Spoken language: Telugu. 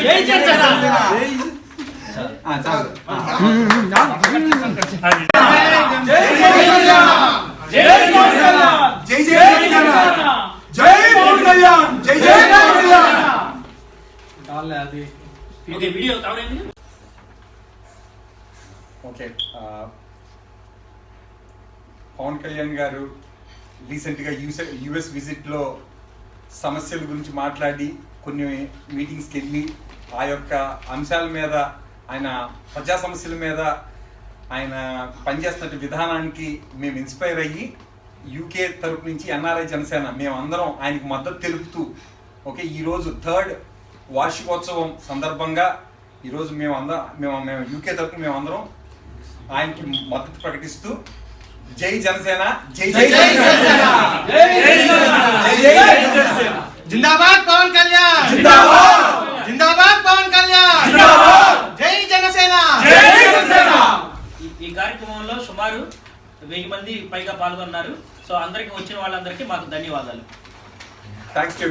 జై జై జై పవన్ కళ్యాణ్ జై జై పవన్ కళ్యాణ్ వీడియో ఓకే పవన్ కళ్యాణ్ గారు రీసెంట్గా యూఎస్ యుఎస్ విజిట్లో సమస్యల గురించి మాట్లాడి కొన్ని మీటింగ్స్కి వెళ్ళి ఆ యొక్క అంశాల మీద ఆయన ప్రజా సమస్యల మీద ఆయన పనిచేస్తున్న విధానానికి మేము ఇన్స్పైర్ అయ్యి యూకే తరపు నుంచి ఎన్ఆర్ఐ జనసేన మేమందరం ఆయనకు మద్దతు తెలుపుతూ ఓకే ఈరోజు థర్డ్ వార్షికోత్సవం సందర్భంగా ఈరోజు మేము అందరం మేము మేము యూకే తరపున మేమందరం ఆయనకి మద్దతు ప్రకటిస్తూ జై జనసేన జై జై జనసేన! జై జై జనసేన! జిందాబాద్ పవన్ కళ్యాణ్ జిందాబాద్ జిందాబాద్ పవన్ కళ్యాణ్ జిందాబాద్ జై జనసేన జై జనసేన ఈ- కార్యక్రమంలో సుమారు వెయ్యి మంది పైగా పాల్గొన్నారు. సో అందరికి వచ్చిన వాళ్ళందరికీ మాకు ధన్యవాదాలు. థ్యాంక్స్